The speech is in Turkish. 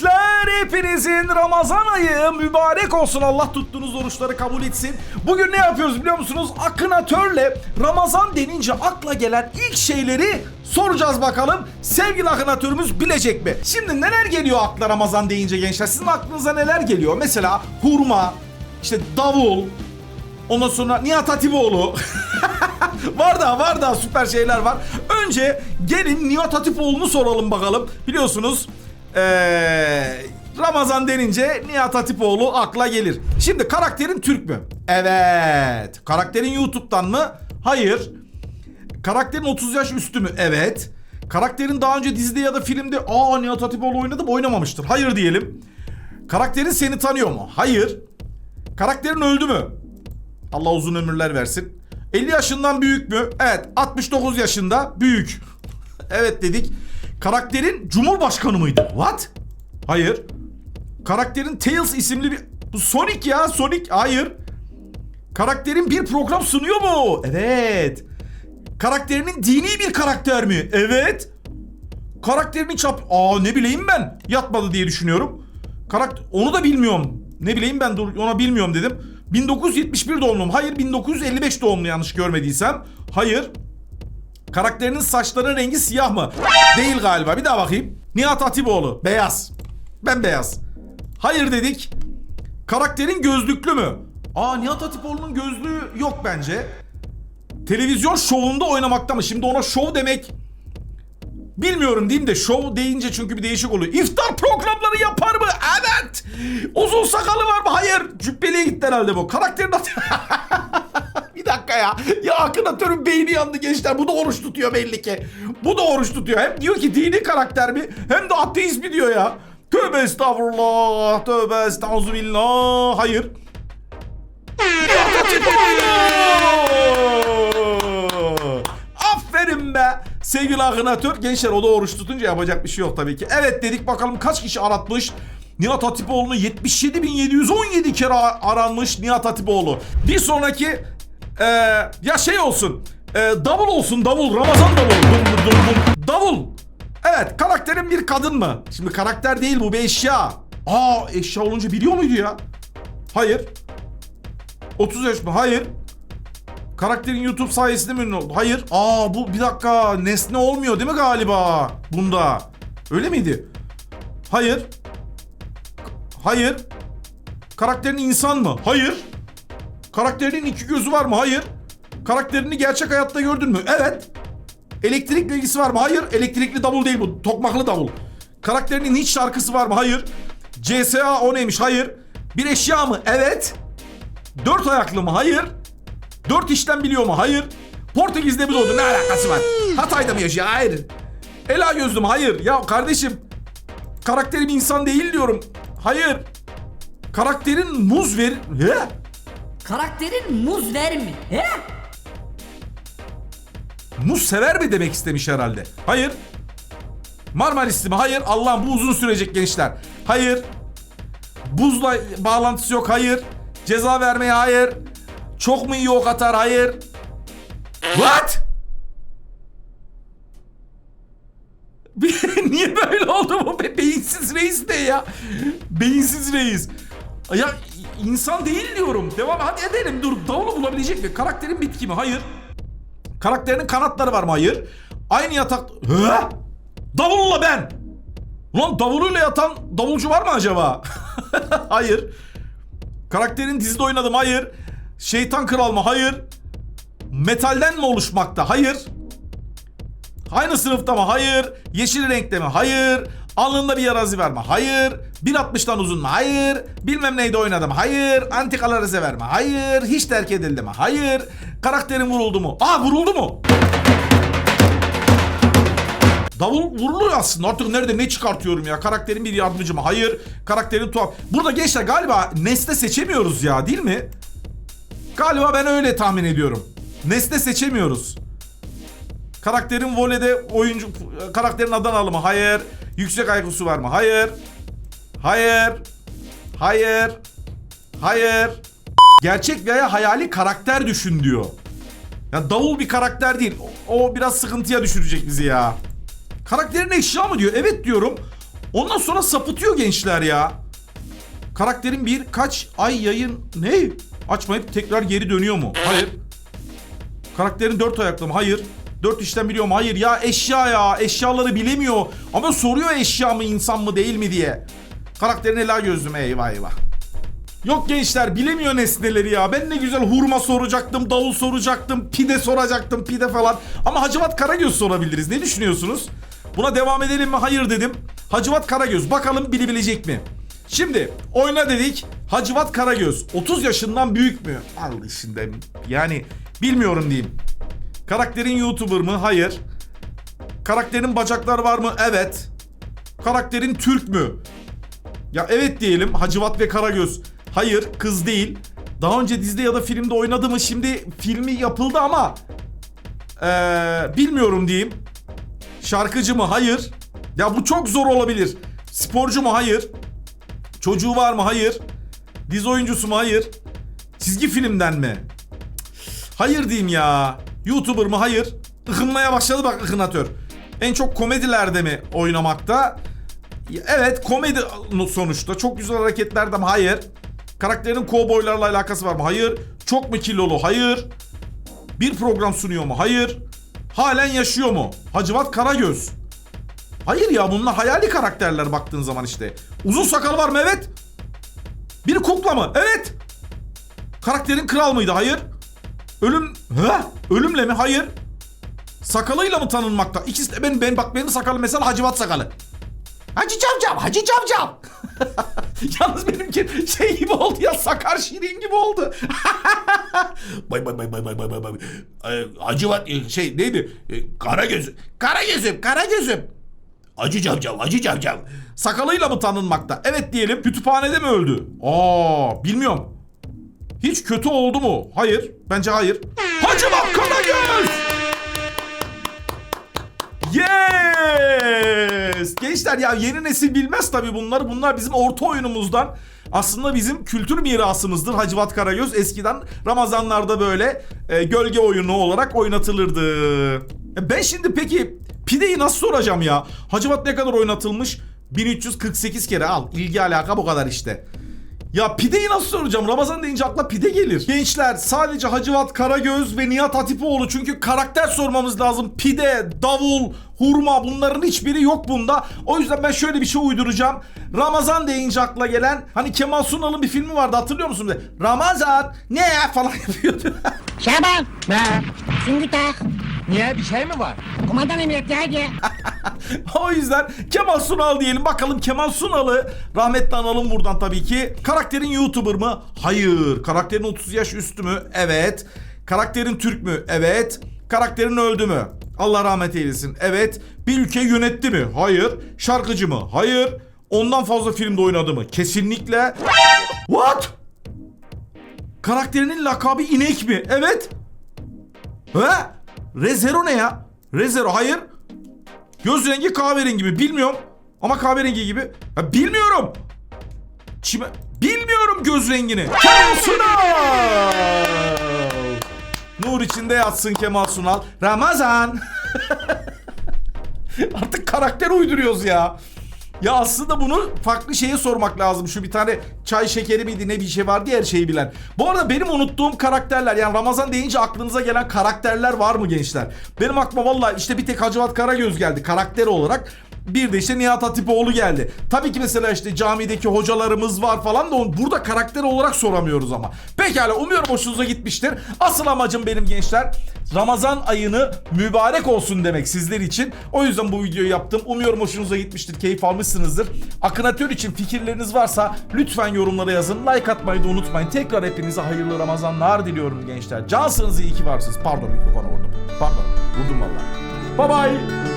gençler. Hepinizin Ramazan ayı mübarek olsun. Allah tuttuğunuz oruçları kabul etsin. Bugün ne yapıyoruz biliyor musunuz? Akınatörle Ramazan denince akla gelen ilk şeyleri soracağız bakalım. Sevgili akınatörümüz bilecek mi? Şimdi neler geliyor akla Ramazan deyince gençler? Sizin aklınıza neler geliyor? Mesela hurma, işte davul, ondan sonra Nihat Hatipoğlu. var da var da süper şeyler var. Önce gelin Nihat Hatipoğlu'nu soralım bakalım. Biliyorsunuz eee, Ramazan denince Nihat Hatipoğlu akla gelir. Şimdi karakterin Türk mü? Evet. Karakterin YouTube'dan mı? Hayır. Karakterin 30 yaş üstü mü? Evet. Karakterin daha önce dizide ya da filmde aa Nihat Hatipoğlu oynadı mı oynamamıştır. Hayır diyelim. Karakterin seni tanıyor mu? Hayır. Karakterin öldü mü? Allah uzun ömürler versin. 50 yaşından büyük mü? Evet. 69 yaşında büyük. evet dedik. Karakterin Cumhurbaşkanı mıydı? What? Hayır. Karakterin Tails isimli bir... Bu Sonic ya Sonic. Hayır. Karakterin bir program sunuyor mu? Evet. Karakterinin dini bir karakter mi? Evet. Karakterinin çap... Aa ne bileyim ben. Yatmadı diye düşünüyorum. Karakter... Onu da bilmiyorum. Ne bileyim ben ona bilmiyorum dedim. 1971 doğumluyum. Hayır 1955 doğumlu yanlış görmediysem. Hayır. Karakterinin saçlarının rengi siyah mı? Değil galiba. Bir daha bakayım. Nihat Hatipoğlu. Beyaz. Ben beyaz. Hayır dedik. Karakterin gözlüklü mü? Aa Nihat Hatipoğlu'nun gözlüğü yok bence. Televizyon şovunda oynamakta mı? Şimdi ona şov demek Bilmiyorum diyeyim de şov deyince çünkü bir değişik oluyor. İftar programları yapar mı? Evet. Uzun sakalı var mı? Hayır. Cübbeliye gitti herhalde bu. Karakterin adı... bir dakika ya. Ya akınatörün beyni yandı gençler. Bu da oruç tutuyor belli ki. Bu da oruç tutuyor. Hem diyor ki dini karakter mi? Hem de ateist mi diyor ya. Tövbe estağfurullah. Tövbe estağfurullah. Hayır. Aferin be. Sevgili akınatör. Gençler o da oruç tutunca yapacak bir şey yok tabii ki. Evet dedik bakalım kaç kişi aratmış. Nihat Hatipoğlu'nu 77.717 kere aranmış Nihat Hatipoğlu. Bir sonraki e, ya şey olsun. E, davul olsun davul. Ramazan davul. Dum dum dum dum. Davul. Evet karakterin bir kadın mı? Şimdi karakter değil bu bir eşya. Aa eşya olunca biliyor muydu ya? Hayır. 30 yaş mı? Hayır. Karakterin YouTube sayesinde mi ünlü oldu? Hayır. Aa bu bir dakika nesne olmuyor değil mi galiba bunda? Öyle miydi? Hayır. Hayır. Karakterin insan mı? Hayır. Karakterinin iki gözü var mı? Hayır. Karakterini gerçek hayatta gördün mü? Evet. Elektrik bilgisi var mı? Hayır. Elektrikli davul değil bu. Tokmaklı davul. Karakterinin hiç şarkısı var mı? Hayır. CSA o neymiş? Hayır. Bir eşya mı? Evet. Dört ayaklı mı? Hayır. Dört işten biliyor mu? Hayır. Portekiz'de mi doğdu? Ne alakası var? Hatay'da mı yaşıyor? Hayır. Ela gözlüm hayır. Ya kardeşim karakterim insan değil diyorum. Hayır. Karakterin muz ver... He? Karakterin muz ver mi? He? Muz sever mi demek istemiş herhalde. Hayır. Marmarisli mi? Hayır. Allah'ım bu uzun sürecek gençler. Hayır. Buzla bağlantısı yok. Hayır. Ceza vermeye hayır. Çok mu iyi ok atar? Hayır. What? Niye böyle oldu bu be? Beyinsiz reis ne ya? Beyinsiz reis. Ya insan değil diyorum. Devam hadi edelim. Dur davulu bulabilecek mi? Karakterin bitki mi? Hayır. Karakterinin kanatları var mı? Hayır. Aynı yatak... Hı? Davulla ben! Ulan davuluyla yatan davulcu var mı acaba? Hayır. Karakterin dizide oynadım. Hayır. Şeytan kral mı? Hayır. Metalden mi oluşmakta? Hayır. Aynı sınıfta mı? Hayır. Yeşil renkte mi? Hayır. Alnında bir yarazi var mı? Hayır. 1.60'dan uzun mu? Hayır. Bilmem neyde oynadım. Hayır. Antikaları sever mi? Hayır. Hiç terk edildi mi? Hayır. Karakterin vuruldu mu? Aa vuruldu mu? Davul vurulur aslında. Artık nerede ne çıkartıyorum ya? Karakterin bir yardımcı mı? Hayır. Karakterin tuhaf. Burada gençler galiba nesne seçemiyoruz ya değil mi? Galiba ben öyle tahmin ediyorum. Nesne seçemiyoruz. Karakterin voleyde oyuncu karakterin Adanalı mı? Hayır. Yüksek IQ'su var mı? Hayır. Hayır. Hayır. Hayır. Gerçek veya hayali karakter düşün diyor. Ya davul bir karakter değil. O, o biraz sıkıntıya düşürecek bizi ya. Karakterin eşya mı diyor? Evet diyorum. Ondan sonra sapıtıyor gençler ya. Karakterin birkaç ay yayın ne? Açmayıp tekrar geri dönüyor mu? Hayır. Karakterin dört ayaklı mı? Hayır. Dört işlem biliyor mu? Hayır. Ya eşya ya. Eşyaları bilemiyor. Ama soruyor eşya mı insan mı değil mi diye. Karakterin ela gözlüm. Eyvah eyvah. Yok gençler bilemiyor nesneleri ya. Ben ne güzel hurma soracaktım, davul soracaktım, pide soracaktım, pide falan. Ama Hacivat Karagöz sorabiliriz. Ne düşünüyorsunuz? Buna devam edelim mi? Hayır dedim. Hacivat Karagöz bakalım bilebilecek mi? Şimdi oyna dedik. Hacivat Karagöz 30 yaşından büyük mü? Al şimdi yani bilmiyorum diyeyim. Karakterin YouTuber mı? Hayır. Karakterin bacakları var mı? Evet. Karakterin Türk mü? Ya evet diyelim Hacivat ve Karagöz. Hayır kız değil. Daha önce dizide ya da filmde oynadı mı? Şimdi filmi yapıldı ama eee, bilmiyorum diyeyim. Şarkıcı mı? Hayır. Ya bu çok zor olabilir. Sporcu mu? Hayır. Çocuğu var mı? Hayır. Dizi oyuncusu mu? Hayır. Çizgi filmden mi? Hayır diyeyim ya. YouTuber mı? Hayır. Ikınmaya başladı bak ıkınatör. En çok komedilerde mi oynamakta? Evet komedi sonuçta. Çok güzel hareketler de mi? Hayır. Karakterin kovboylarla alakası var mı? Hayır. Çok mu kilolu? Hayır. Bir program sunuyor mu? Hayır. Halen yaşıyor mu? Hacivat Karagöz. Hayır ya bunlar hayali karakterler baktığın zaman işte. Uzun sakal var mı? Evet. Bir kukla mı? Evet. Karakterin kral mıydı? Hayır. Ölüm... He? Ölümle mi? Hayır. Sakalıyla mı tanınmakta? İkisi de ben, ben bak benim sakalım mesela Hacivat sakalı. Hacı Cavcav, Hacı Cavcav. Yalnız benimki şey gibi oldu ya Sakar Şirin gibi oldu. bay bay bay bay bay bay bay bay. Ee, Hacı e, şey neydi? Ee, Karagözüm. Karagözüm, Karagözüm. Hacı Cavcav, Hacı Cavcav. Sakalıyla mı tanınmakta? Evet diyelim. Kütüphanede mi öldü? Aa, bilmiyorum. Hiç kötü oldu mu? Hayır. Bence hayır. Hacivat Karagöz! Yes! Gençler ya yeni nesil bilmez tabii bunları. Bunlar bizim orta oyunumuzdan. Aslında bizim kültür mirasımızdır Hacivat Karagöz. Eskiden Ramazanlarda böyle e, gölge oyunu olarak oynatılırdı. E, ben şimdi peki pideyi nasıl soracağım ya? Hacivat ne kadar oynatılmış? 1348 kere al. İlgi alaka bu kadar işte. Ya pideyi nasıl soracağım? Ramazan deyince akla pide gelir. Gençler sadece Hacivat Karagöz ve Nihat Hatipoğlu çünkü karakter sormamız lazım. Pide, davul, hurma bunların hiçbiri yok bunda. O yüzden ben şöyle bir şey uyduracağım. Ramazan deyince akla gelen hani Kemal Sunal'ın bir filmi vardı hatırlıyor musun? Bir de, Ramazan ne ya falan yapıyordu. Şaban, Ne? tak. Niye bir şey mi var? Kumandan emretti hadi. o yüzden Kemal Sunal diyelim. Bakalım Kemal Sunal'ı rahmetli analım buradan tabii ki. Karakterin YouTuber mı? Hayır. Karakterin 30 yaş üstü mü? Evet. Karakterin Türk mü? Evet. Karakterin öldü mü? Allah rahmet eylesin. Evet. Bir ülkeyi yönetti mi? Hayır. Şarkıcı mı? Hayır. Ondan fazla filmde oynadı mı? Kesinlikle. What? Karakterinin lakabı inek mi? Evet. He? Rezero ne ya? Rezero hayır. Göz rengi kahverengi mi? Bilmiyorum. Ama kahverengi gibi. Ha, bilmiyorum. Çime... Bilmiyorum göz rengini. Kemal Sunal. Nur içinde yatsın Kemal Sunal. Ramazan. Artık karakter uyduruyoruz ya. Ya aslında bunu farklı şeye sormak lazım. Şu bir tane çay şekeri miydi ne bir şey vardı ya her şeyi bilen. Bu arada benim unuttuğum karakterler yani Ramazan deyince aklınıza gelen karakterler var mı gençler? Benim aklıma valla işte bir tek Hacivat Karagöz geldi karakter olarak. Bir de işte Nihat Hatipoğlu geldi. Tabii ki mesela işte camideki hocalarımız var falan da onu burada karakter olarak soramıyoruz ama. Pekala umuyorum hoşunuza gitmiştir. Asıl amacım benim gençler Ramazan ayını mübarek olsun demek sizler için. O yüzden bu videoyu yaptım. Umuyorum hoşunuza gitmiştir, keyif almışsınızdır. Akınatör için fikirleriniz varsa lütfen yorumlara yazın. Like atmayı da unutmayın. Tekrar hepinize hayırlı Ramazanlar diliyorum gençler. Cansınız iyi ki varsınız. Pardon mikrofona vurdum. Pardon vurdum valla. Bye bye.